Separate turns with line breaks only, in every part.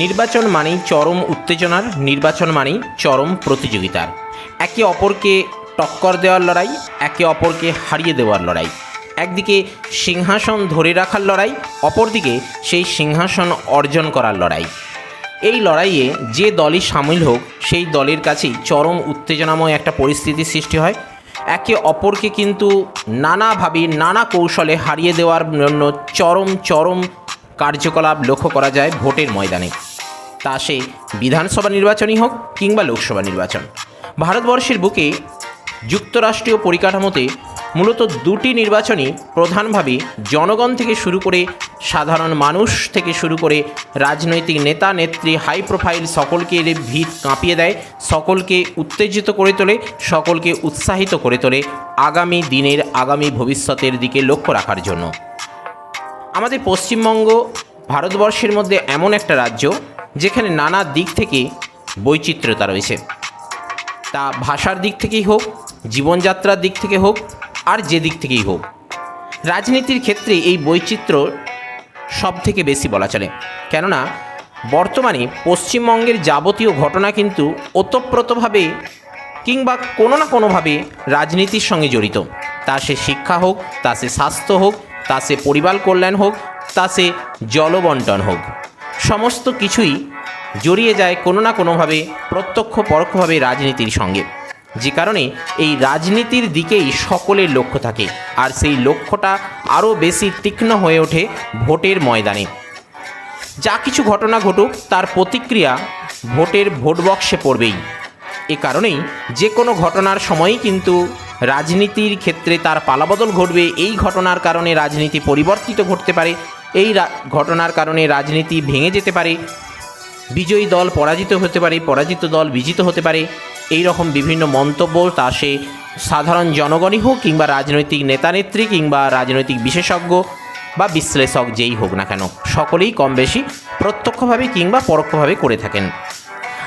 নির্বাচন মানেই চরম উত্তেজনার, নির্বাচন মানেই চরম প্রতিযোগিতার। একে অপরকে টক্কর দেওয়ার লড়াই, একে অপরকে হারিয়ে দেওয়ার লড়াই। একদিকে সিংহাসন ধরে রাখার লড়াই, অপরদিকে সেই সিংহাসন অর্জন করার লড়াই। এই লড়াইয়ে যে দলই সামিল হোক, সেই দলের কাছেই চরম উত্তেজনাময় একটা পরিস্থিতির সৃষ্টি হয়। একে অপরকে কিন্তু নানাভাবে নানা কৌশলে হারিয়ে দেওয়ার জন্য চরম চরম কার্যকলাপ লক্ষ্য করা যায় ভোটের ময়দানে। তা সে বিধানসভা নির্বাচনই হোক কিংবা লোকসভা নির্বাচন। ভারতবর্ষের বুকে যুক্তরাষ্ট্রীয় পরিকাঠামোতে মূলত দুটি নির্বাচনই প্রধানভাবে জনগণ থেকে শুরু করে সাধারণ মানুষ থেকে শুরু করে রাজনৈতিক নেতা, নেত্রী হাই প্রোফাইল সকলকে এর ভিত কাঁপিয়ে দেয়, সকলকে উত্তেজিত করে তোলে, সকলকে উৎসাহিত করে তোলে আগামী দিনের, আগামী ভবিষ্যতের দিকে লক্ষ্য রাখার জন্য। আমাদের পশ্চিমবঙ্গ ভারতবর্ষের মধ্যে এমন একটা রাজ্য যেখানে নানা দিক থেকে বৈচিত্র্যতা রয়েছে। তা ভাষার দিক থেকেই হোক, জীবনযাত্রার দিক থেকে হোক, আর যে দিক থেকেই হোক, রাজনীতির ক্ষেত্রে এই বৈচিত্র্য সব থেকে বেশি বলা চলে। কেননা, বর্তমানে পশ্চিমবঙ্গের যাবতীয় ঘটনা কিন্তু ওতপ্রোতভাবে কিংবা কোনো না কোনোভাবে রাজনীতির সঙ্গে জড়িত। তা সে শিক্ষা হোক, তা সে স্বাস্থ্য হোক তা সে পরিবার কল্যাণ হোক, তা সে জলবন্টন হোক। সমস্ত কিছুই জড়িয়ে যায় কোনো না কোনোভাবে প্রত্যক্ষ পরোক্ষভাবে রাজনীতির সঙ্গে। যে কারণে এই রাজনীতির দিকেই সকলের লক্ষ্য থাকে, আর সেই লক্ষ্যটা আরও বেশি তীক্ষ্ণ হয়ে ওঠে ভোটের ময়দানে। যা কিছু ঘটনা ঘটুক, তার প্রতিক্রিয়া ভোটের ভোট বক্সে পড়বেই। এ কারণেই যে কোনো ঘটনার সময়ই কিন্তু রাজনীতির ক্ষেত্রে তার পালাবদল ঘটবে। এই ঘটনার কারণে রাজনীতি পরিবর্তিত ঘটতে পারে। এই ঘটনার কারণে রাজনীতি ভেঙে যেতে পারে। বিজয়ী দল পরাজিত হতে পারে, পরাজিত দল বিজিত হতে পারে। এই রকম বিভিন্ন মন্তব্য তা সে সাধারণ জনগণই হোক কিংবা রাজনৈতিক নেতানেত্রী কিংবা রাজনৈতিক বিশেষজ্ঞ বা বিশ্লেষক যেই হোক না কেন, সকলেই কম বেশি প্রত্যক্ষভাবে কিংবা পরোক্ষভাবে করে থাকেন।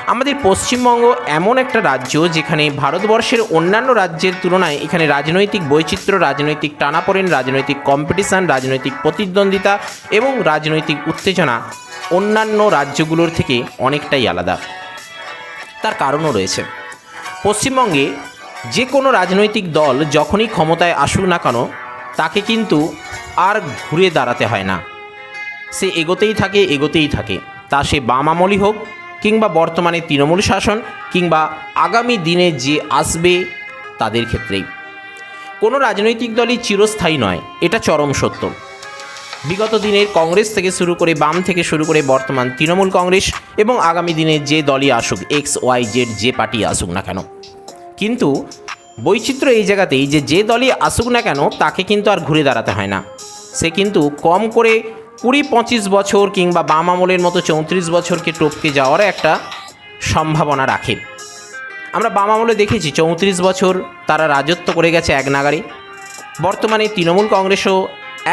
আমাদের পশ্চিমবঙ্গ এমন একটা রাজ্য যেখানে ভারতবর্ষের অন্যান্য রাজ্যের তুলনায় এখানে রাজনৈতিক বৈচিত্র্য, রাজনৈতিক টানাপোড়েন, রাজনৈতিক কম্পিটিশান রাজনৈতিক প্রতিদ্বন্দ্বিতা এবং রাজনৈতিক উত্তেজনা অন্যান্য রাজ্যগুলোর থেকে অনেকটাই আলাদা। তার কারণও রয়েছে। পশ্চিমবঙ্গে যে কোনো রাজনৈতিক দল যখনই ক্ষমতায় আসুক না কেন, তাকে কিন্তু আর ঘুরে দাঁড়াতে হয় না। সে এগোতেই থাকে এগোতেই থাকে। তা সে বাম আমলই হোক কিংবা বর্তমানে তৃণমূল শাসন কিংবা আগামী দিনে যে আসবে তাদের ক্ষেত্রেই। কোনো রাজনৈতিক দলই চিরস্থায়ী নয়, এটা চরম সত্য। বিগত দিনের কংগ্রেস থেকে শুরু করে বাম থেকে শুরু করে বর্তমান তৃণমূল কংগ্রেস এবং আগামী দিনে যে দলই আসুক, এক্স, ওয়াই, জেড, যে পার্টি আসুক না কেন? কিন্তু বৈচিত্র্য এই জায়গাতেই যে যে দলই আসুক না কেন, তাকে কিন্তু আর ঘুরে দাঁড়াতে হয় না। সে কিন্তু কম করে কুড়ি পঁচিশ বছর কিংবা বাম আমলের মতো চৌত্রিশ বছরকে টপকে যাওয়ার একটা সম্ভাবনা রাখে। আমরা বাম আমলে দেখেছি চৌত্রিশ বছর তারা রাজত্ব করে গেছে এক নাগারে। বর্তমানে তৃণমূল কংগ্রেসও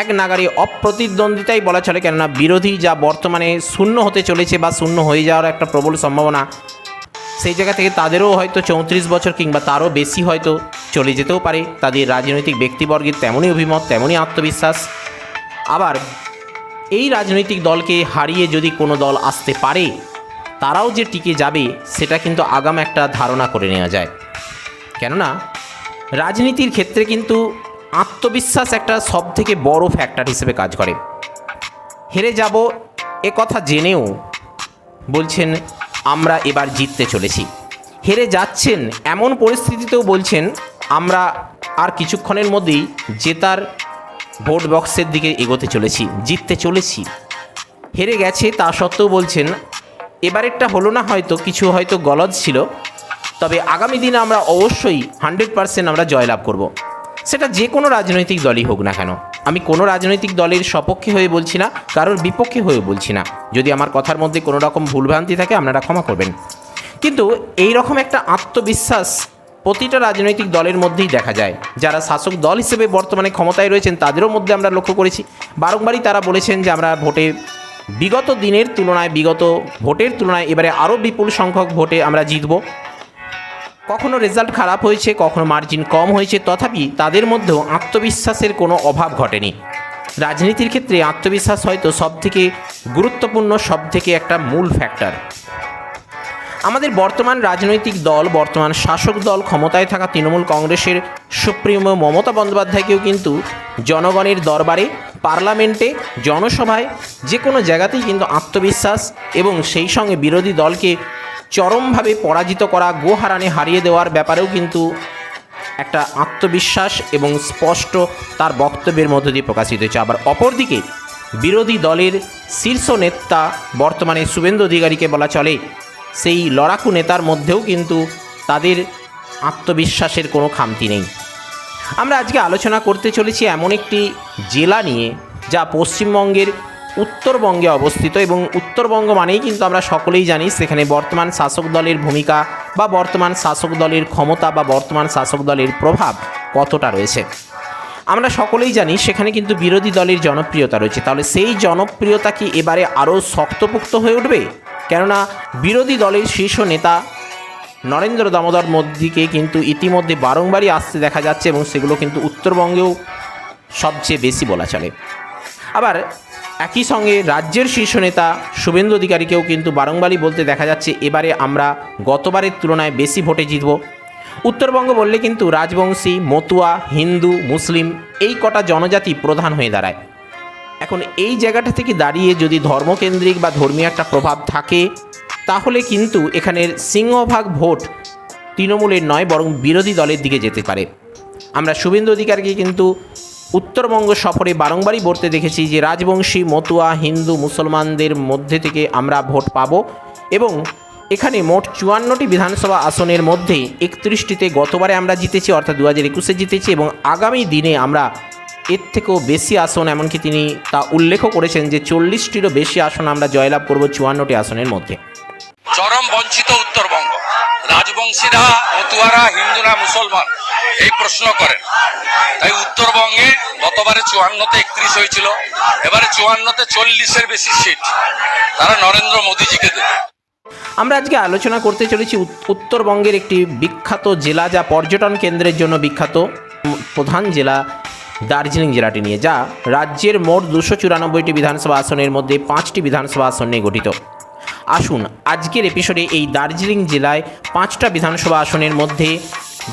এক নাগারে অপ্রতিদ্বন্দ্বিতাই বলা চলে, কেননা বিরোধী যা বর্তমানে শূন্য হতে চলেছে বা শূন্য হয়ে যাওয়ার একটা প্রবল সম্ভাবনা, সেই জায়গা থেকে তাদেরও হয়তো চৌত্রিশ বছর কিংবা তারও বেশি হয়তো চলে যেতেও পারে। তাদের রাজনৈতিক ব্যক্তিবর্গের তেমনই অভিমত, তেমনই আত্মবিশ্বাস। আবার এই রাজনৈতিক দলকে হারিয়ে যদি কোনো দল আসতে পারে, তারাও যে টিকে যাবে, সেটা কিন্তু আগাম একটা ধারণা করে নেওয়া যায়। কেননা, রাজনীতির ক্ষেত্রে কিন্তু আত্মবিশ্বাস একটা সব থেকে বড় ফ্যাক্টর হিসেবে কাজ করে। হেরে যাব এ কথা জেনেও বলছেন, আমরা এবার জিততে চলেছি। হেরে যাচ্ছেন এমন পরিস্থিতিতেও বলছেন, আমরা আর কিছুক্ষণের মধ্যেই জেতার ভোট বক্সের দিকে এগোতে চলেছি, জিততে চলেছি। হেরে গেছে তা সত্ত্বেও বলছেন, এবারেরটা হলো না হয়তো, কিছু হয়তো গলদ ছিল। তবে আগামী দিনে আমরা অবশ্যই হান্ড্রেড পারসেন্ট আমরা জয়লাভ করব। সেটা যে কোনো রাজনৈতিক দলই হোক না কেন। আমি কোনো রাজনৈতিক দলের সপক্ষে হয়ে বলছি না, কারোর বিপক্ষে হয়ে বলছি না। যদি আমার কথার মধ্যে কোনো রকম ভুলভ্রান্তি থাকে, আপনারা ক্ষমা করবেন। কিন্তু এই রকম একটা আত্মবিশ্বাস প্রতিটা রাজনৈতিক দলের মধ্যেই দেখা যায়। যারা শাসক দল হিসেবে বর্তমানে ক্ষমতায় রয়েছেন, তাদেরও মধ্যে আমরা লক্ষ্য করেছি। বারংবারই তারা বলেছেন যে, আমরা ভোটে বিগত দিনের তুলনায়, বিগত ভোটের তুলনায় এবারে আরও বিপুল সংখ্যক ভোটে আমরা জিতব। কখনো রেজাল্ট খারাপ হয়েছে, কখনো মার্জিন কম হয়েছে, তথাপি তাদের মধ্যেও আত্মবিশ্বাসের কোনো অভাব ঘটেনি। রাজনীতির ক্ষেত্রে আত্মবিশ্বাস হয়তো সবথেকে গুরুত্বপূর্ণ, সবথেকে একটা মূল ফ্যাক্টর আমাদের বর্তমান রাজনৈতিক দল, বর্তমান শাসক দল ক্ষমতায় থাকা তৃণমূল কংগ্রেসের সুপ্রিমো মমতা বন্দ্যোপাধ্যায়কেও কিন্তু জনগণের দরবারে, পার্লামেন্টে, জনসভায় যে কোনো জায়গাতেই কিন্তু আত্মবিশ্বাস এবং সেই সঙ্গে বিরোধী দলকে চরমভাবে পরাজিত করা, গোহারানে হারিয়ে দেওয়ার ব্যাপারেও কিন্তু একটা আত্মবিশ্বাস এবং স্পষ্ট তার বক্তব্যের মধ্য দিয়ে প্রকাশিত হয়েছে। আবার অপরদিকে বিরোধী দলের শীর্ষ নেতা বর্তমানে শুভেন্দু অধিকারীকে বলা চলে সেই লড়াকু নেতার মধ্যেও কিন্তু তাদের আত্মবিশ্বাসের কোনো খামতি নেই। আমরা আজকে আলোচনা করতে চলেছি এমন একটি জেলা নিয়ে, যা পশ্চিমবঙ্গের উত্তরবঙ্গে অবস্থিত এবং উত্তরবঙ্গ মানেই কিন্তু আমরা সকলেই জানি সেখানে বর্তমান শাসক দলের ভূমিকা বা বর্তমান শাসক দলের ক্ষমতা বা বর্তমান শাসক দলের প্রভাব কতটা রয়েছে। আমরা সকলেই জানি সেখানে কিন্তু বিরোধী দলের জনপ্রিয়তা রয়েছে। তাহলে সেই জনপ্রিয়তা কি এবারে আরও শক্তপোক্ত হয়ে উঠবে? কেননা বিরোধী দলের শীর্ষ নেতা নরেন্দ্র দামোদর মোদীকে কিন্তু ইতিমধ্যে বারংবারই আসতে দেখা যাচ্ছে এবং সেগুলো কিন্তু উত্তরবঙ্গেও সবচেয়ে বেশি বলা চলে। আবার একই সঙ্গে রাজ্যের শীর্ষ নেতা শুভেন্দু অধিকারীকেও কিন্তু বারংবারই বলতে দেখা যাচ্ছে, এবারে আমরা গতবারের তুলনায় বেশি ভোটে জিতব। উত্তরবঙ্গ বললে কিন্তু রাজবংশী, মতুয়া, হিন্দু, মুসলিম এই কটা জনজাতি প্রধান হয়ে দাঁড়ায়। এখন এই জায়গাটা থেকে দাঁড়িয়ে যদি ধর্মকেন্দ্রিক বা ধর্মীয় একটা প্রভাব থাকে, তাহলে কিন্তু এখানের সিংহভাগ ভোট তৃণমূলের নয়, বরং বিরোধী দলের দিকে যেতে পারে। আমরা শুভেন্দু অধিকারকে কিন্তু উত্তরবঙ্গ সফরে বারংবারই বলতে দেখেছি যে রাজবংশী, মতুয়া, হিন্দু, মুসলমানদের মধ্যে থেকে আমরা ভোট পাব এবং এখানে মোট চুয়ান্নটি বিধানসভা আসনের মধ্যে একত্রিশটিতে গতবারে আমরা জিতেছি, অর্থাৎ দু হাজার একুশে জিতেছি এবং আগামী দিনে আমরা এর থেকেও বেশি আসন এমনকি তিনি তা উল্লেখও করেছেন যে চল্লিশটিরও বেশি আসন আমরা জয়লাভ করব চুয়ান্নটি আসনের মধ্যে।
চরম বঞ্চিত উত্তরবঙ্গ। রাজবংশীরা মতুয়ারা হিন্দুরা মুসলমান এই প্রশ্ন করেন। তাই উত্তরবঙ্গে গতবারে চুয়ান্নতে একত্রিশ হয়েছিল এবারে চুয়ান্নতে চল্লিশের বেশি সিট তারা নরেন্দ্র মোদীজিকে দেবে।
আমরা আজকে আলোচনা করতে চলেছি উত্তরবঙ্গের একটি বিখ্যাত জেলা যা পর্যটন কেন্দ্রের জন্য বিখ্যাত প্রধান জেলা দার্জিলিং জেলাটি নিয়ে, যা রাজ্যের মোট দুশো চুরানব্বইটি বিধানসভা আসনের মধ্যে পাঁচটি বিধানসভা আসন নিয়ে গঠিত। আসুন, আজকের এপিসোডে এই দার্জিলিং জেলায় পাঁচটা বিধানসভা আসনের মধ্যে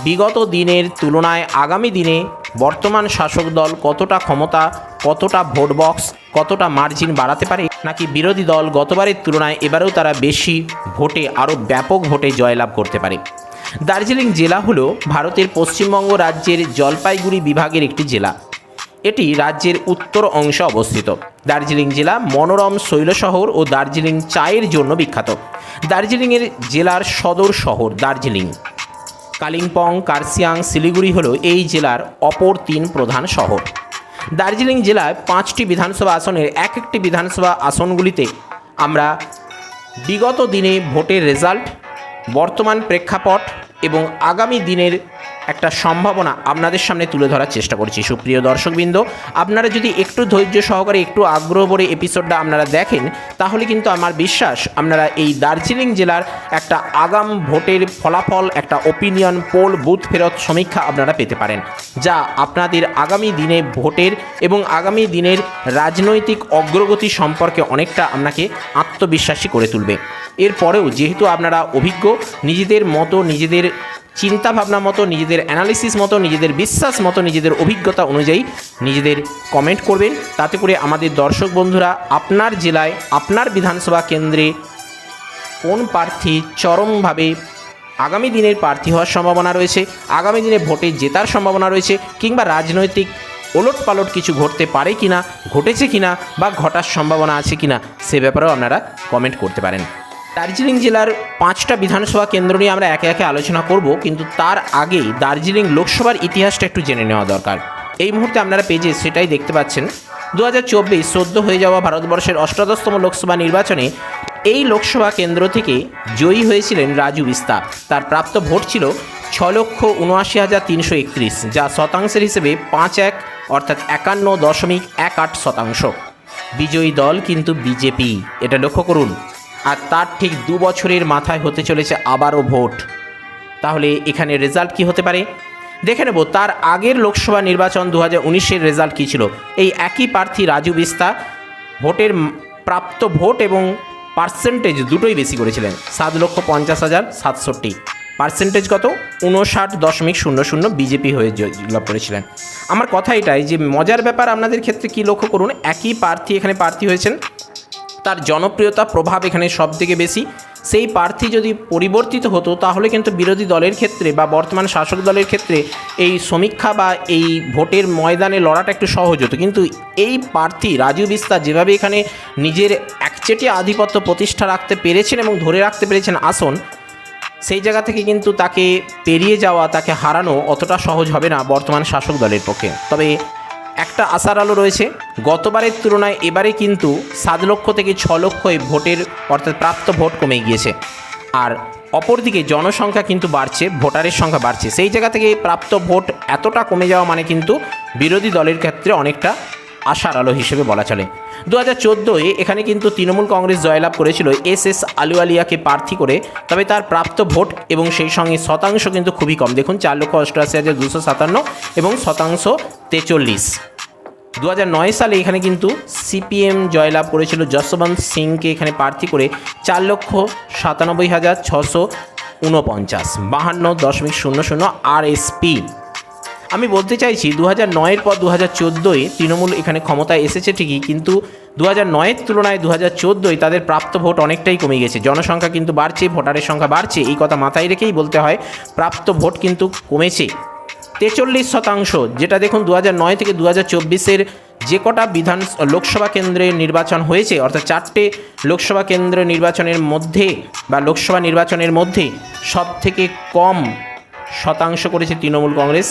বিগত দিনের তুলনায় আগামী দিনে বর্তমান শাসক দল কতটা ক্ষমতা, কতটা ভোট বক্স, কতটা মার্জিন বাড়াতে পারে, নাকি বিরোধী দল গতবারের তুলনায় এবারেও তারা বেশি ভোটে, আরও ব্যাপক ভোটে জয়লাভ করতে পারে? দার্জিলিং জেলা হলো ভারতের পশ্চিমবঙ্গ রাজ্যের জলপাইগুড়ি বিভাগের একটি জেলা। এটি রাজ্যের উত্তর অংশে অবস্থিত। দার্জিলিং জেলা মনোরম শৈলশহর ও দার্জিলিং চায়ের জন্য বিখ্যাত। দার্জিলিংয়ের জেলার সদর শহর দার্জিলিং। কালিম্পং, কার্সিয়াং, শিলিগুড়ি হল এই জেলার অপর তিন প্রধান শহর। দার্জিলিং জেলায় পাঁচটি বিধানসভা আসনের এক একটি বিধানসভা আসনগুলিতে আমরা বিগত দিনে ভোটের রেজাল্ট, বর্তমান প্রেক্ষাপট এবং আগামী দিনের একটা সম্ভাবনা আপনাদের সামনে তুলে ধরার চেষ্টা করছি। সুপ্রিয় দর্শকবৃন্দ, আপনারা যদি একটু ধৈর্য সহকারে, একটু আগ্রহ ভরে এপিসোডটা আপনারা দেখেন, তাহলে কিন্তু আমার বিশ্বাস আপনারা এই দার্জিলিং জেলার একটা আগাম ভোটের ফলাফল, একটা ওপিনিয়ন পোল বুথ ফেরত সমীক্ষা আপনারা পেতে পারেন, যা আপনাদের আগামী দিনে ভোটের এবং আগামী দিনের রাজনৈতিক অগ্রগতি সম্পর্কে অনেকটা আপনাকে আত্মবিশ্বাসী করে তুলবে। এরপরেও যেহেতু আপনারা অভিজ্ঞ, নিজেদের মতো, নিজেদের চিন্তা ভাবনা মতো, নিজেদের অ্যানালিসিস মতো, নিজেদের বিশ্বাস মতো, নিজেদের অভিজ্ঞতা অনুযায়ী নিজেদের কমেন্ট করবেন। তাতে করে আমাদের দর্শক বন্ধুরা, আপনার জেলায়, আপনার বিধানসভা কেন্দ্রে কোন প্রার্থী চরমভাবে আগামী দিনের প্রার্থী হওয়ার সম্ভাবনা রয়েছে, আগামী দিনে ভোটে জেতার সম্ভাবনা রয়েছে, কিংবা রাজনৈতিক ওলট পালট কিছু ঘটতে পারে কিনা, ঘটেছে কিনা, বা ঘটার সম্ভাবনা আছে কিনা, সে ব্যাপারেও আপনারা কমেন্ট করতে পারেন। দার্জিলিং জেলার পাঁচটা বিধানসভা কেন্দ্র নিয়ে আমরা একে একে আলোচনা করব, কিন্তু তার আগে দার্জিলিং লোকসভার ইতিহাসটা একটু জেনে নেওয়া দরকার। এই মুহূর্তে আপনারা পেজে সেটাই দেখতে পাচ্ছেন। দু হাজার চব্বিশ সদ্য হয়ে যাওয়া ভারতবর্ষের অষ্টাদশতম লোকসভা নির্বাচনে এই লোকসভা কেন্দ্র থেকে জয়ী হয়েছিলেন রাজু বিস্তা। তার প্রাপ্ত ভোট ছিল ছ লক্ষ উনআশি হাজার তিনশো একত্রিশ, যা শতাংশের হিসেবে পাঁচ এক, অর্থাৎ একান্ন দশমিক এক আট শতাংশ। বিজয়ী দল কিন্তু বিজেপি। এটা লক্ষ্য করুন। আর তার ঠিক দু বছরের মাথায় হতে চলেছে আবারও ভোট। তাহলে এখানে রেজাল্ট কি হতে পারে? দেখে নেব, তার আগের লোকসভা নির্বাচন দু হাজার রেজাল্ট কী ছিল? এই একই প্রার্থী রাজু বিস্তা ভোটের প্রাপ্ত ভোট এবং পার্সেন্টেজ দুটোই বেশি করেছিলেন, সাত লক্ষ পঞ্চাশ হাজার সাতষট্টি। পার্সেন্টেজ কত? উনষাট দশমিক শূন্য শূন্য বিজেপি হয়ে জয়লাভ করেছিলেন। আমার কথা এটাই যে মজার ব্যাপার, আপনাদের ক্ষেত্রে কী লক্ষ্য করুন, একই প্রার্থী এখানে প্রার্থী হয়েছেন তার জনপ্রিয়তা প্রভাব এখানে সব থেকে বেশি। সেই প্রার্থী যদি পরিবর্তিত হতো, তাহলে কিন্তু বিরোধী দলের ক্ষেত্রে বা বর্তমান শাসক দলের ক্ষেত্রে এই সমীক্ষা বা এই ভোটের ময়দানে লড়াটা একটু সহজ হতো। কিন্তু এই প্রার্থী রাজু বিস্তার যেভাবে এখানে নিজের একচেটিয়া আধিপত্য প্রতিষ্ঠা রাখতে পেরেছেন এবং ধরে রাখতে পেরেছেন আসন, সেই জায়গা থেকে কিন্তু তাকে পেরিয়ে যাওয়া, তাকে হারানো অতটা সহজ হবে না বর্তমান শাসক দলের পক্ষে। তবে একটা আশার আলো রয়েছে। গতবারের তুলনায় এবারে কিন্তু সাত লক্ষ থেকে ছ লক্ষ এই ভোটের, অর্থাৎ প্রাপ্ত ভোট কমে গিয়েছে। আর অপরদিকে জনসংখ্যা কিন্তু বাড়ছে, ভোটারের সংখ্যা বাড়ছে। সেই জায়গা থেকে প্রাপ্ত ভোট এতটা কমে যাওয়া মানে কিন্তু বিরোধী দলের ক্ষেত্রে অনেকটা আশার আলো হিসেবে বলা চলে। দু হাজার চোদ্দোয় এখানে কিন্তু তৃণমূল কংগ্রেস জয়লাভ করেছিল এস এস আলুয়ালিয়াকে প্রার্থী করে, তবে তার প্রাপ্ত ভোট এবং সেই সঙ্গে শতাংশ কিন্তু খুবই কম। দেখুন, চার লক্ষ অষ্টআশি হাজার দুশো সাতান্ন এবং শতাংশ তেচল্লিশ। দু নয় সালে এখানে কিন্তু সিপিএম জয়লাভ করেছিল যশবন্ত সিংকে এখানে প্রার্থী করে চার লক্ষ সাতানব্বই হাজার ছশো ঊনপঞ্চাশ বাহান্ন দশমিক শূন্য শূন্য আর এসপি আমি বলতে চাইছি দু হাজার নয়ের পর দু হাজার চোদ্দোয় তৃণমূল এখানে ক্ষমতায় এসেছে ঠিকই, কিন্তু দু হাজার নয়ের তুলনায় দু হাজার চোদ্দোয় তাদের প্রাপ্ত ভোট অনেকটাই কমে গেছে। জনসংখ্যা কিন্তু বাড়ছে, ভোটারের সংখ্যা বাড়ছে, এই কথা মাথায় রেখেই বলতে হয়, প্রাপ্ত ভোট কিন্তু কমেছে। তেচল্লিশ শতাংশ, যেটা দেখুন দু নয় থেকে দু হাজার চব্বিশের যে কটা বিধান, লোকসভা কেন্দ্রে নির্বাচন হয়েছে, অর্থাৎ চারটে লোকসভা কেন্দ্র নির্বাচনের মধ্যে বা লোকসভা নির্বাচনের মধ্যে সব থেকে কম শতাংশ করেছে তৃণমূল কংগ্রেস,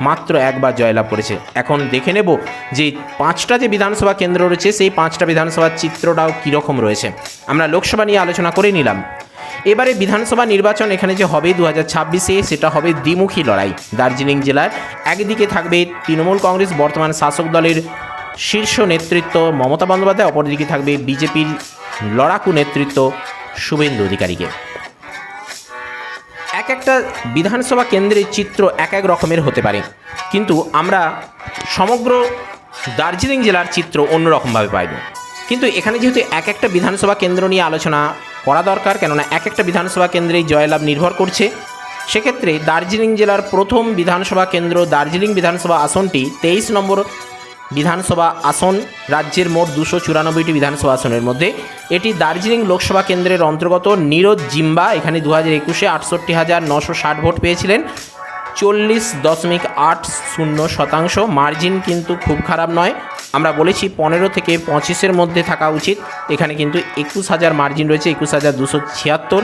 মাত্র একবার জয়লাভ করেছে। এখন দেখে নেব যে পাঁচটা যে বিধানসভা কেন্দ্র রয়েছে, সেই পাঁচটা বিধানসভার চিত্রটাও কীরকম রয়েছে। আমরা লোকসভা নিয়ে আলোচনা করে নিলাম। এবারে বিধানসভা নির্বাচন এখানে যে হবে দু হাজার ছাব্বিশে, সেটা হবে দ্বিমুখী লড়াই। দার্জিলিং জেলার একদিকে থাকবে তৃণমূল কংগ্রেস, বর্তমান শাসক দলের শীর্ষ নেতৃত্ব মমতা বন্দ্যোপাধ্যায়, অপরদিকে থাকবে বিজেপির লড়াকু নেতৃত্ব শুভেন্দু অধিকারীকে। এক একটা বিধানসভা কেন্দ্রের চিত্র এক এক রকমের হতে পারে। কিন্তু আমরা সমগ্র দার্জিলিং জেলার চিত্র অন্যরকমভাবে পাইব। কিন্তু এখানে যেহেতু এক একটা বিধানসভা কেন্দ্র নিয়ে আলোচনা করা দরকার, কেননা এক একটা বিধানসভা কেন্দ্রেই জয়লাভ নির্ভর করছে, সেক্ষেত্রে দার্জিলিং জেলার প্রথম বিধানসভা কেন্দ্র দার্জিলিং বিধানসভা আসনটি তেইশ নম্বর বিধানসভা আসন, রাজ্যের মোট দুশো চুরানব্বইটি বিধানসভা আসনের মধ্যে। এটি দার্জিলিং লোকসভা কেন্দ্রের অন্তর্গত নীরজ জিম্বা। এখানে দু হাজার একুশে আটষট্টি হাজার নশো ষাট ভোট পেয়েছিলেন। চল্লিশ দশমিক আট শূন্য শতাংশ। মার্জিন কিন্তু খুব খারাপ নয়। আমরা বলেছি পনেরো থেকে পঁচিশের মধ্যে থাকা উচিত। এখানে কিন্তু একুশ হাজার মার্জিন রয়েছে, একুশ হাজার দুশো ছিয়াত্তর।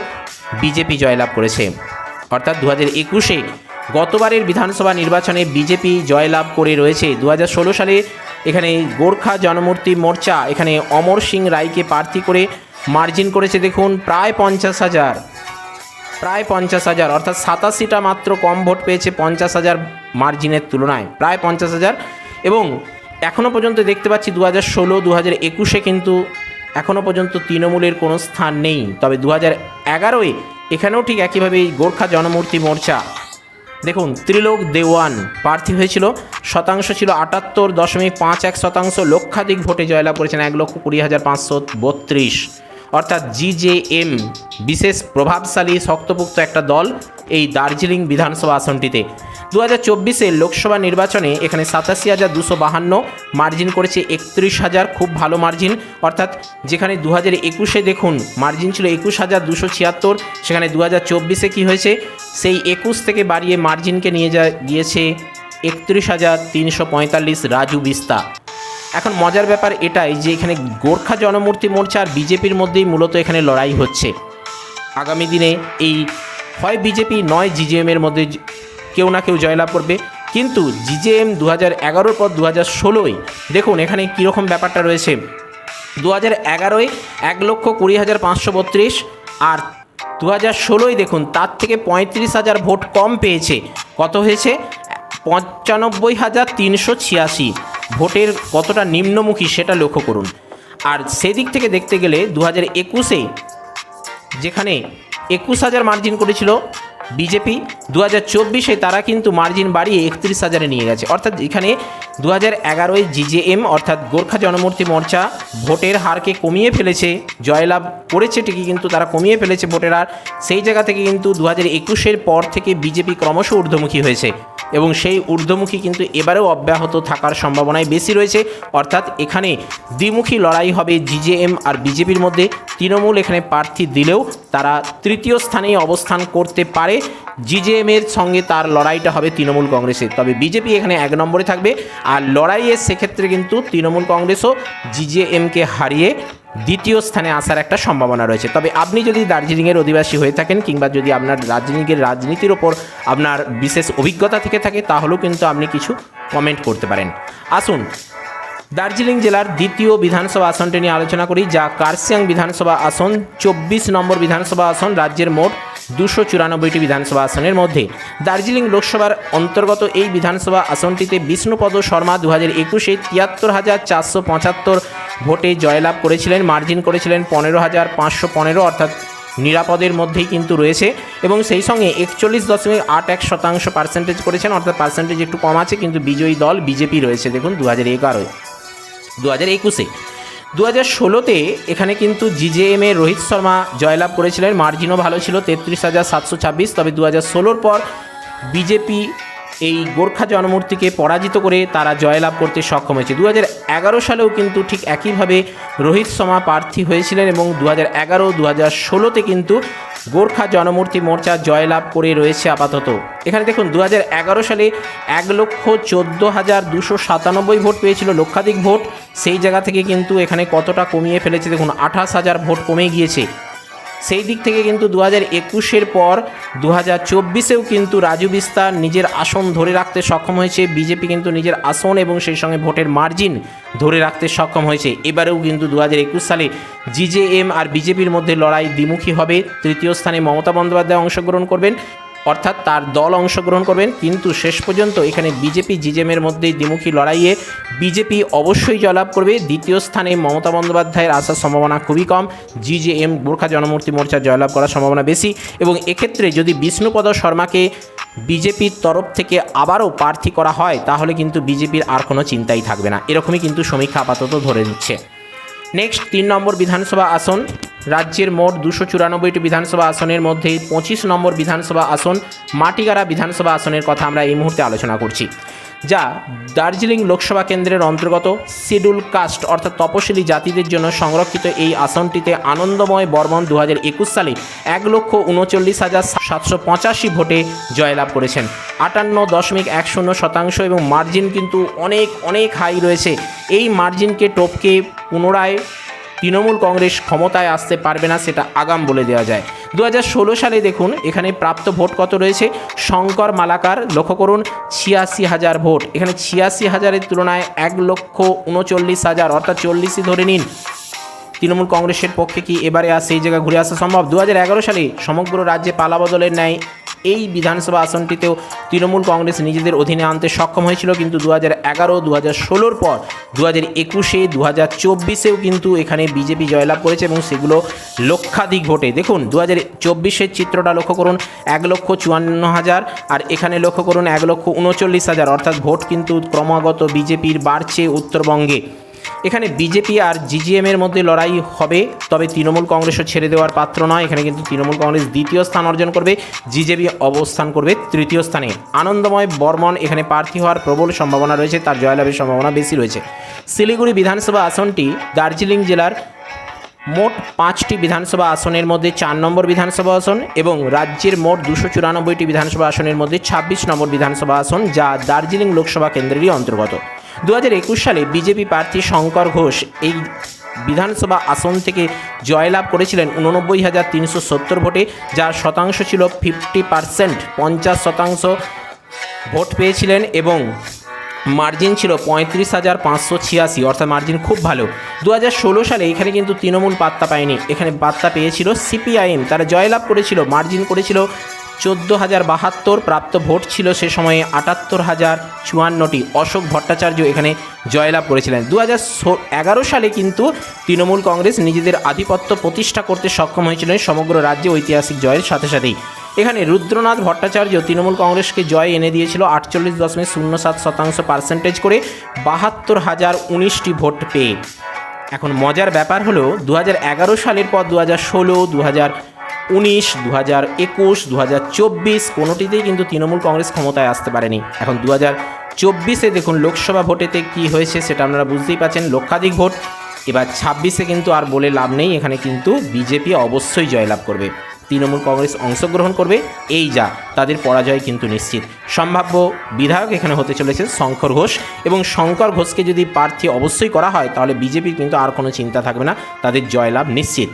বিজেপি জয়লাভ করেছে। অর্থাৎ দু হাজার একুশে গতবারের বিধানসভা নির্বাচনে বিজেপি জয়লাভ করে রয়েছে। দু হাজার ষোলো সালে এখানে গোর্খা জনমূর্তি মোর্চা, এখানে অমর সিং রায়কে প্রার্থী করে মার্জিন করেছে দেখুন, প্রায় পঞ্চাশ হাজার। প্রায় পঞ্চাশ হাজার, অর্থাৎ সাতাশিটা মাত্র কম ভোট পেয়েছে পঞ্চাশ হাজার মার্জিনের তুলনায়। প্রায় পঞ্চাশ হাজার। এবং এখনও পর্যন্ত দেখতে পাচ্ছি দু হাজার ষোলো দু হাজার একুশে কিন্তু এখনও পর্যন্ত তৃণমূলের কোনো স্থান নেই। তবে দু হাজার এগারোয় এখানেও ঠিক একইভাবে এই গোর্খা জনমূর্তি মোর্চা। দেখুন, ত্রিলোক দেওয়ান প্রার্থী হয়েছিল। শতাংশ ছিল আটাত্তর দশমিক পাঁচ এক শতাংশ। লক্ষাধিক ভোটে জয়লাভ করেছেন এক লক্ষ কুড়ি হাজার পাঁচশো বত্রিশ। অর্থাৎ জিজেএম বিশেষ প্রভাবশালী, শক্তপুক্ত একটা দল এই দার্জিলিং বিধানসভা আসনটিতে। দু হাজার চব্বিশের লোকসভা নির্বাচনে এখানে সাতাশি হাজার দুশো বাহান্ন মার্জিন করেছে, একত্রিশ হাজার খুব ভালো মার্জিন অর্থাৎ যেখানে দু হাজার একুশে দেখুন মার্জিন ছিল একুশ হাজার দুশো ছিয়াত্তর, সেখানে দু হাজার চব্বিশে কী হয়েছে? সেই একুশ থেকে বাড়িয়ে মার্জিনকে নিয়ে যা গিয়েছে একত্রিশ হাজার তিনশো পঁয়তাল্লিশ রাজু বিস্তা। এখন মজার ব্যাপার এটাই যে এখানে গোর্খা জনমূর্তি মোর্চা আর বিজেপির মধ্যেই মূলত এখানে লড়াই হচ্ছে। আগামী দিনে এই হয় বিজেপি, নয় জিজেএমের মধ্যে কেউ না কেউ জয়লাভ করবে। কিন্তু জিজেএম দু হাজার এগারোর পর দু হাজার ষোলোয় দেখুন এখানে কীরকম ব্যাপারটা রয়েছে। দু হাজার এগারোয় এক লক্ষ কুড়ি হাজার পাঁচশো বত্রিশ আর দু হাজার ষোলোয় দেখুন তার থেকে পঁয়ত্রিশ হাজার ভোট কম পেয়েছে। কত হয়েছে? পঁচানব্বই হাজার তিনশো ছিয়াশি। ভোটের কতটা নিম্নমুখী সেটা লক্ষ্য করুন। আর সেদিক থেকে দেখতে গেলে দু হাজার একুশে যেখানে একুশ হাজার মার্জিন করেছিল বিজেপি দু হাজার চব্বিশে তারা কিন্তু মার্জিন বাড়িয়ে একত্রিশ হাজারে নিয়ে গেছে। অর্থাৎ এখানে দু হাজার এগারোয় জিজেএম অর্থাৎ গোর্খা জনমূর্তি মোর্চা ভোটের হারকে কমিয়ে ফেলেছে। জয়লাভ করেছে ঠিকই কিন্তু তারা কমিয়ে ফেলেছে ভোটের হার। সেই জায়গা থেকে কিন্তু দু হাজার একুশের পর থেকে বিজেপি ক্রমশ ঊর্ধ্বমুখী হয়েছে এবং সেই ঊর্ধ্বমুখী কিন্তু এবারেও অব্যাহত থাকার সম্ভাবনায় বেশি রয়েছে। অর্থাৎ এখানে দ্বিমুখী লড়াই হবে জিজেএম আর বিজেপির মধ্যে। তৃণমূল এখানে প্রার্থী দিলেও তারা তৃতীয় স্থানেই অবস্থান করতে পারে। জিজেএম এর সঙ্গে তার লড়াইটা হবে তৃণমূল কংগ্রেসের। তবে বিজেপি এখানে এক নম্বরে থাকবে। আর লড়াইয়ে সেক্ষেত্রে কিন্তু তৃণমূল কংগ্রেসও জিজেএমকে হারিয়ে দ্বিতীয় স্থানে আসার একটা সম্ভাবনা রয়েছে। তবে আপনি যদি দার্জিলিংয়ের অধিবাসী হয়ে থাকেন কিংবা যদি আপনার দার্জিলিংয়ের রাজনীতির ওপর আপনার বিশেষ অভিজ্ঞতা থেকে থাকে, তাহলেও কিন্তু আপনি কিছু কমেন্ট করতে পারেন। আসুন দার্জিলিং জেলার দ্বিতীয় বিধানসভা আসনটি নিয়ে আলোচনা করি, যা কার্সিয়াং বিধানসভা আসন, চব্বিশ নম্বর বিধানসভা আসন, রাজ্যের মোট দুশো চুরানব্বইটি বিধানসভা আসনের মধ্যে। দার্জিলিং লোকসভার অন্তর্গত এই বিধানসভা আসনটিতে বিষ্ণুপদ শর্মা দু হাজার একুশে তিয়াত্তর হাজার চারশো পঁচাত্তর ভোটে জয়লাভ করেছিলেন, মার্জিন করেছিলেন পনেরো হাজার পাঁচশো পনেরো, অর্থাৎ নিরাপদের মধ্যেই কিন্তু রয়েছে এবং সেই সঙ্গে একচল্লিশ দশমিক আট এক শতাংশ পার্সেন্টেজ করেছেন, অর্থাৎ পার্সেন্টেজ একটু কম আছে, কিন্তু বিজয়ী দল বিজেপি রয়েছে, দেখুন দু হাজার এগারোয়। দু হাজার একুশে। দু হাজার ষোলোতে এখানে কিন্তু জিজেএম এ রোহিত শর্মা জয়লাভ করেছিলেন। মার্জিনও ভালো ছিল, তেত্রিশ হাজার সাতশো ছাব্বিশ। তবে দু হাজার ষোলোর পর বিজেপি এই গোর্খা জনমূর্তিকে পরাজিত করে তারা জয়লাভ করতে সক্ষম হয়েছে। দু এগারো সালেও কিন্তু ঠিক একইভাবে রোহিত শর্মা প্রার্থী হয়েছিলেন এবং দু হাজার এগারো দু হাজার ষোলোতে কিন্তু গোর্খা জনমূর্তি মোর্চা জয়লাভ করে রয়েছে আপাতত। এখানে দেখুন দু এগারো সালে এক লক্ষ চোদ্দ হাজার দুশো সাতানব্বই ভোট পেয়েছিল লক্ষাধিক ভোট। সেই জায়গা থেকে কিন্তু এখানে কতটা কমিয়ে ফেলেছে দেখুন, আঠাশ হাজার ভোট কমে গিয়েছে। সেই দিক থেকে কিন্তু দু হাজার একুশের পর দু হাজার চব্বিশেও কিন্তু রাজু বিস্তার নিজের আসন ধরে রাখতে সক্ষম হয়েছে। বিজেপি কিন্তু নিজের আসন এবং সেই সঙ্গে ভোটের মার্জিন ধরে রাখতে সক্ষম হয়েছে। এবারেও কিন্তু দু হাজার একুশ সালে জিজেএম আর বিজেপির মধ্যে লড়াই দ্বিমুখী হবে। তৃতীয় স্থানে মমতা বন্দ্যোপাধ্যায় অংশগ্রহণ করবেন। অর্থাৎ তার দল অংশগ্রহণ করবেন। কিন্তু শেষ পর্যন্ত এখানে বিজেপি জিজেমের মধ্যেই দ্বিমুখী লড়াইয়ে বিজেপি অবশ্যই জয়লাভ করবে। দ্বিতীয় স্থানে মমতা বন্দ্যোপাধ্যায়ের আসার সম্ভাবনা খুবই কম। জিজেএম গোর্খা জনমূর্তি মোর্চা জয়লাভ করার সম্ভাবনা বেশি। এবং এক্ষেত্রে যদি বিষ্ণুপদ শর্মাকে বিজেপির তরফ থেকে আবারও প্রার্থী করা হয়, তাহলে কিন্তু বিজেপির আর কোনো চিন্তাই থাকবে না। এরকমই কিন্তু সমীক্ষা আপাতত ধরে দিচ্ছে নেক্সট তিন নম্বর বিধানসভা আসন। রাজ্যের মোট দুশো চুরানব্বইটি বিধানসভা আসনের মধ্যে পঁচিশ নম্বর বিধানসভা আসন মাটিগাড়া বিধানসভা আসনের কথা আমরা এই মুহূর্তে আলোচনা করছি। যা দার্জিলিং লোকসভা কেন্দ্রের অন্তর্গত শিডিউল কাস্ট অর্থাৎ তপশিলি জাতিদের জন্য সংরক্ষিত এই আসনটিতে আনন্দময় বর্মন দু একুশ সালে এক লক্ষ উনচল্লিশ হাজার সাতশো পঁচাশি ভোটে জয়লাভ করেছেন। আটান্ন দশমিক এক শূন্য শতাংশ এবং মার্জিন কিন্তু অনেক অনেক হাই রয়েছে। এই মার্জিনকে টপকে পুনরায় তৃণমূল কংগ্রেস ক্ষমতায় আসতে পারবে না, সেটা আগাম বলে দেওয়া যায়। দু হাজার ষোলো সালে দেখুন, এখানে প্রাপ্ত ভোট কত রয়েছে? শঙ্কর মালাকার, লক্ষ্য করুন, ছিয়াশি হাজার ভোট। এখানে ছিয়াশি হাজারের তুলনায় এক লক্ষ উনচল্লিশ হাজার, অর্থাৎ চল্লিশই ধরে নিন। তৃণমূল কংগ্রেসের পক্ষে কি এবারে আর সেই জায়গা ঘুরে আসা সম্ভব? দু হাজার এগারো সালে সমগ্র রাজ্যে পালাবদলের ন্যায় এই বিধানসভা আসনটিতেও তৃণমূল কংগ্রেস নিজেদের অধীনে আনতে সক্ষম হয়েছিল কিন্তু দু হাজার এগারো দু হাজার ষোলোর পর দু হাজার একুশে দু হাজার চব্বিশেও কিন্তু এখানে বিজেপি জয়লাভ করেছে এবং সেগুলো লক্ষাধিক ভোটে। দেখুন দু হাজার চব্বিশের চিত্রটা লক্ষ্য করুন, এক লক্ষ চুয়ান্ন হাজার আর এখানে লক্ষ্য করুন এক লক্ষ উনচল্লিশ হাজার। অর্থাৎ ভোট কিন্তু ক্রমাগত বিজেপির বাড়ছে উত্তরবঙ্গে। এখানে বিজেপি আর জিজিএম এর মধ্যে লড়াই হবে, তবে তৃণমূল কংগ্রেসও ছেড়ে দেওয়ার পাত্র নয়। এখানে কিন্তু তৃণমূল কংগ্রেস দ্বিতীয় স্থান অর্জন করবে, জিজেপি অবস্থান করবে তৃতীয় স্থানে। আনন্দময় বর্মন এখানে প্রার্থী হওয়ার প্রবল সম্ভাবনা রয়েছে, তার জয়লাভের সম্ভাবনা বেশি রয়েছে। শিলিগুড়ি বিধানসভা আসনটি দার্জিলিং জেলার মোট পাঁচটি বিধানসভা আসনের মধ্যে চার নম্বর বিধানসভা আসন এবং রাজ্যের মোট দুশো চুরানব্বইটি বিধানসভা আসনের মধ্যে ছাব্বিশ নম্বর বিধানসভা আসন, যা দার্জিলিং লোকসভা কেন্দ্রেরই অন্তর্গত। দু হাজার একুশ সালে বিজেপি প্রার্থী শঙ্কর ঘোষ এই বিধানসভা আসন থেকে জয়লাভ করেছিলেন উননব্বই হাজার তিনশো সত্তর ভোটে, যার শতাংশ ছিল ফিফটি পার্সেন্ট, পঞ্চাশ শতাংশ ভোট পেয়েছিলেন এবং মার্জিন ছিল পঁয়ত্রিশ হাজার পাঁচশো ছিয়াশি, অর্থাৎ মার্জিন খুব ভালো। দু হাজার ষোলো সালে এখানে কিন্তু তৃণমূল পাত্তা পায়নি। এখানে পাত্তা পেয়েছিল সিপিআইএম, তারা জয়লাভ করেছিল, মার্জিন করেছিল চোদ্দ হাজার বাহাত্তর প্রাপ্ত ভোট ছিল সে সময়ে আটাত্তর হাজার চুয়ান্নটি। অশোক ভট্টাচার্য এখানে জয়লাভ করেছিলেন। দু হাজার এগারো সালে কিন্তু তৃণমূল কংগ্রেস নিজেদের আধিপত্য প্রতিষ্ঠা করতে সক্ষম হয়েছিলেন সমগ্র রাজ্যে ঐতিহাসিক জয়ের সাথে সাথেই। এখানে রুদ্রনাথ ভট্টাচার্য তৃণমূল কংগ্রেসকে জয় এনে দিয়েছিল আটচল্লিশ দশমিক শূন্য সাত শতাংশ পার্সেন্টেজ করে বাহাত্তর হাজার উনিশটি ভোট পেয়ে। এখন মজার ব্যাপার হলো দু হাজার এগারো সালের পর দু হাজার ষোলো দু উনিশ দু হাজার একুশ দু হাজার চব্বিশ, কোনোটিতেই কিন্তু তৃণমূল কংগ্রেস ক্ষমতায় আসতে পারেনি। এখন দু হাজার চব্বিশে দেখুন লোকসভা ভোটেতে কি হয়েছে সেটা আপনারা বুঝতেই পারছেন, লক্ষাধিক ভোট। এবার ছাব্বিশে কিন্তু আর বলে লাভ নেই, এখানে কিন্তু বিজেপি অবশ্যই জয়লাভ করবে। তৃণমূল কংগ্রেস অংশগ্রহণ করবে, এই যা, তাদের পরাজয় কিন্তু নিশ্চিত। সম্ভাব্য বিধায়ক এখানে হতে চলেছে শঙ্কর ঘোষ এবং শঙ্কর ঘোষকে যদি প্রার্থী অবশ্যই করা হয়, তাহলে বিজেপির কিন্তু আর কোনো চিন্তা থাকবে না, তাদের জয়লাভ নিশ্চিত।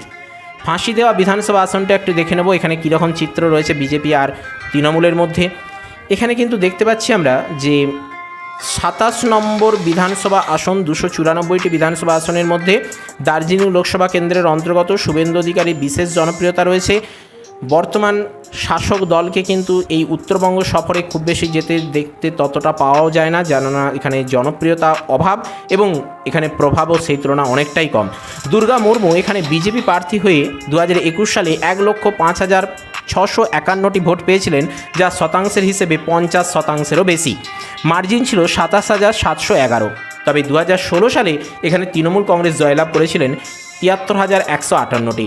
ফাঁসি দেওয়া বিধানসভা আসনটা একটু দেখে নেব, এখানে কীরকম চিত্র রয়েছে বিজেপি আর তৃণমূলের মধ্যে। এখানে কিন্তু দেখতে পাচ্ছি আমরা যে সাতাশ নম্বর বিধানসভা আসন, দুশো চুরানব্বইটি বিধানসভা আসনের মধ্যে দার্জিলিং লোকসভা কেন্দ্রের অন্তর্গত শুভেন্দু অধিকারী বিশেষ জনপ্রিয়তা রয়েছে। বর্তমান শাসক দলকে কিন্তু এই উত্তরবঙ্গ সফরে খুব বেশি যেতে দেখতে ততটা পাওয়াও যায় না জানা এখানে জনপ্রিয়তা অভাব এবং এখানে প্রভাবও সেই তুলনা অনেকটাই কম। দুর্গা মুর্মু এখানে বিজেপি প্রার্থী হয়ে দু একুশ সালে এক লক্ষ পাঁচ হাজার ছশো একান্নটি ভোট পেয়েছিলেন, যা শতাংশের হিসেবে পঞ্চাশ শতাংশেরও বেশি। মার্জিন ছিল সাতাশ হাজার সাতশো এগারো। তবে দু হাজার ষোলো সালে এখানে তৃণমূল কংগ্রেস জয়লাভ করেছিলেন তিয়াত্তর হাজার একশো আটান্নটি।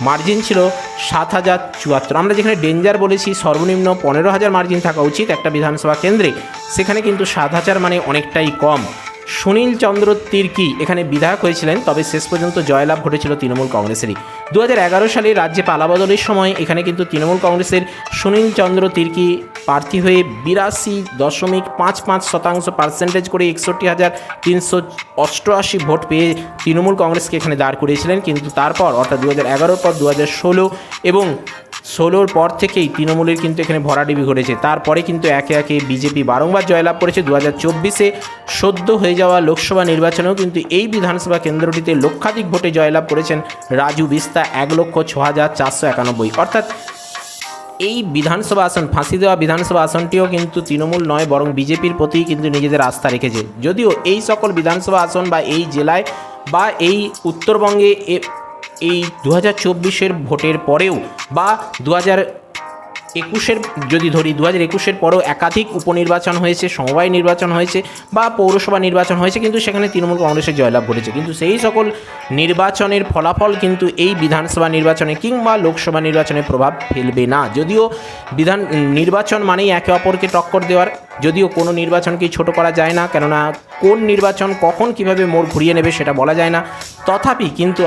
মার্জিন ছিল সাত হাজার চুয়াত্তর। আমরা যেখানে ডেঞ্জার বলেছি, সর্বনিম্ন পনেরো হাজার মার্জিন থাকা উচিত একটা বিধানসভা কেন্দ্রে। সেখানে কিন্তু সাত হাজার মানে অনেকটাই কম। সুনীল চন্দ্র তির্কি এখানে বিধায়ক হয়েছিলেন, তবে শেষ পর্যন্ত জয়লাভ ঘটেছিল তৃণমূল কংগ্রেসেরই। দু হাজার এগারো সালে রাজ্যে পালাবদলের সময় এখানে কিন্তু তৃণমূল কংগ্রেসের সুনীল চন্দ্র তির্কি প্রার্থী হয়ে বিরাশি দশমিক পাঁচ পাঁচ শতাংশ পার্সেন্টেজ করে একষট্টি হাজার তিনশো অষ্টআশি ভোট পেয়ে তৃণমূল কংগ্রেসকে এখানে দাঁড় করিয়েছিলেন। কিন্তু তারপর, অর্থাৎ দু হাজার এগারোর পর দু হাজার ষোলো এবং ষোলোর পর থেকেই তৃণমূলের কিন্তু এখানে ভরাডিবি ঘটেছে। তারপরে কিন্তু একে একে বিজেপি বারংবার জয়লাভ করেছে। দু হাজার চব্বিশে সদ্য হয়ে যাওয়া লোকসভা নির্বাচনেও কিন্তু এই বিধানসভা কেন্দ্রটিতে লক্ষাধিক ভোটে জয়লাভ করেছেন রাজু বিস্তা, এক লক্ষ ছ হাজার চারশো একানব্বই। অর্থাৎ এই বিধানসভা আসন, ফাঁসি দেওয়া বিধানসভা আসনটিও কিন্তু তৃণমূল নয়, বরং বিজেপির প্রতিই কিন্তু নিজেদের আস্থা রেখেছে। যদিও এই সকল বিধানসভা আসন বা এই জেলায় বা এই উত্তরবঙ্গে এই দু হাজার চব্বিশের ভোটের পরেও বা দু হাজার একুশের, যদি ধরি দু হাজার একুশের পরেও একাধিক উপনির্বাচন হয়েছে, সমবায় নির্বাচন হয়েছে বা পৌরসভা নির্বাচন হয়েছে, কিন্তু সেখানে তৃণমূল কংগ্রেসের জয়লাভ ঘটেছে। কিন্তু সেই সকল নির্বাচনের ফলাফল কিন্তু এই বিধানসভা নির্বাচনে কিংবা লোকসভা নির্বাচনে প্রভাব ফেলবে না। যদিও বিধান, নির্বাচন মানেই একে অপরকে টক্কর দেওয়ার যদিও কোনো নির্বাচনকেই ছোট করা যায় না, কেননা কোন নির্বাচন কখন কীভাবে মোড় ঘুরিয়ে নেবে সেটা বলা যায় না। তথাপি কিন্তু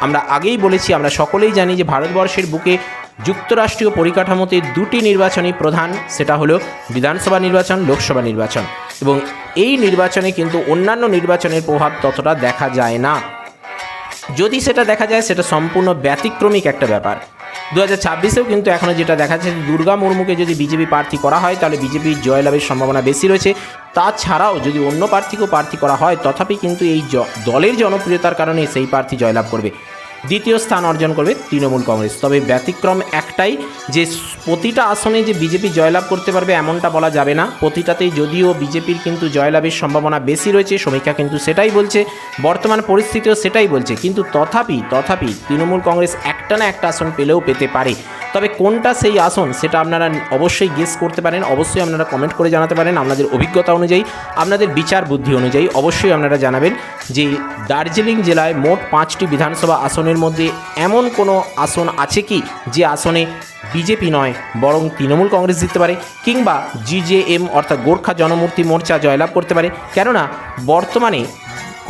আমরা আগেই বলেছি, আমরা সকলেই জানি যে ভারতবর্ষের বুকে যুক্তরাষ্ট্রীয় পরিকাঠামোতে দুটি নির্বাচনই প্রধান, সেটা হলো বিধানসভা নির্বাচন, লোকসভা নির্বাচন। এবং এই নির্বাচনে কিন্তু অন্যান্য নির্বাচনের প্রভাব ততটা দেখা যায় না। যদি সেটা দেখা যায়, সেটা সম্পূর্ণ ব্যতিক্রমিক একটা ব্যাপার। দু হাজার ছাব্বিশেও কিন্তু এখনও যেটা দেখা যাচ্ছে দুর্গা মুর্মুকে যদি বিজেপি প্রার্থী করা হয়, তাহলে বিজেপির জয়লাভের সম্ভাবনা বেশি রয়েছে। তাছাড়াও যদি অন্য প্রার্থীকেও প্রার্থী করা হয়, তথাপি কিন্তু এই দলের জনপ্রিয়তার কারণে সেই প্রার্থী জয়লাভ করবে। দ্বিতীয় স্থান অর্জন করবে তৃণমূল কংগ্রেস। তবে ব্যতিক্রম একটাই যে প্রতিটা আসনে যে বিজেপি জয়লাভ করতে পারবে এমনটা বলা যাবে না। প্রতিটাতেই যদিও বিজেপির কিন্তু জয়লাভের সম্ভাবনা বেশি রয়েছে, সমীক্ষা কিন্তু সেটাই বলছে, বর্তমান পরিস্থিতিও সেটাই বলছে। কিন্তু তথাপি তথাপি তৃণমূল কংগ্রেস একটা না একটা আসন পেলেও পেতে পারে। তবে কোনটা সেই আসন সেটা আপনারা অবশ্যই গেস করতে পারেন। অবশ্যই আপনারা কমেন্ট করে জানাতে পারেন আপনাদের অভিজ্ঞতা অনুযায়ী, আপনাদের বিচার বুদ্ধি অনুযায়ী। অবশ্যই আপনারা জানাবেন যে দার্জিলিং জেলায় মোট পাঁচটি বিধানসভা আসনের মধ্যে এমন কোনো আসন আছে কি যে আসনে বিজেপি নয়, বরং তৃণমূল কংগ্রেস জিততে পারে কিংবা জিজেএম অর্থাৎ গোর্খা জনমূর্তি মোর্চা জয়লাভ করতে পারে। কেননা বর্তমানে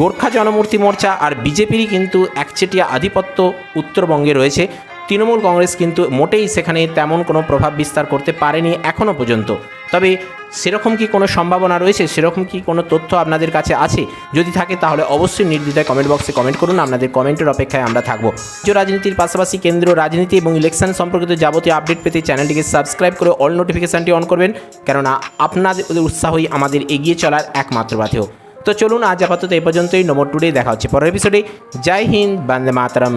গোর্খা জনমূর্তি মোর্চা আর বিজেপিরই কিন্তু একচেটিয়া আধিপত্য উত্তরবঙ্গে রয়েছে। তৃণমূল কংগ্রেস কিন্তু মোটেই সেখানে তেমন কোনো প্রভাব বিস্তার করতে পারেনি এখনও পর্যন্ত। তবে সেরকম কি কোনো সম্ভাবনা রয়েছে? সেরকম কি কোনো তথ্য আপনাদের কাছে আছে? যদি থাকে তাহলে অবশ্যই নির্দ্বিধায় কমেন্ট বক্সে কমেন্ট করুন। আপনাদের কমেন্টের অপেক্ষায় আমরা থাকব। রাজ্য রাজনীতির পাশাপাশি কেন্দ্রীয় রাজনীতি এবং ইলেকশন সম্পর্কিত যাবতীয় আপডেট পেতে চ্যানেলটিকে সাবস্ক্রাইব করে অল নোটিফিকেশানটি অন করবেন। কেননা আপনাদের উৎসাহই আমাদের এগিয়ে চলার একমাত্র পাথেয় তো চলুন আজ আপাতত এ পর্যন্তই। নম্বর টুডে দেখা হচ্ছে পরের এপিসোডে জয় হিন্দ। বন্দে মাতরম।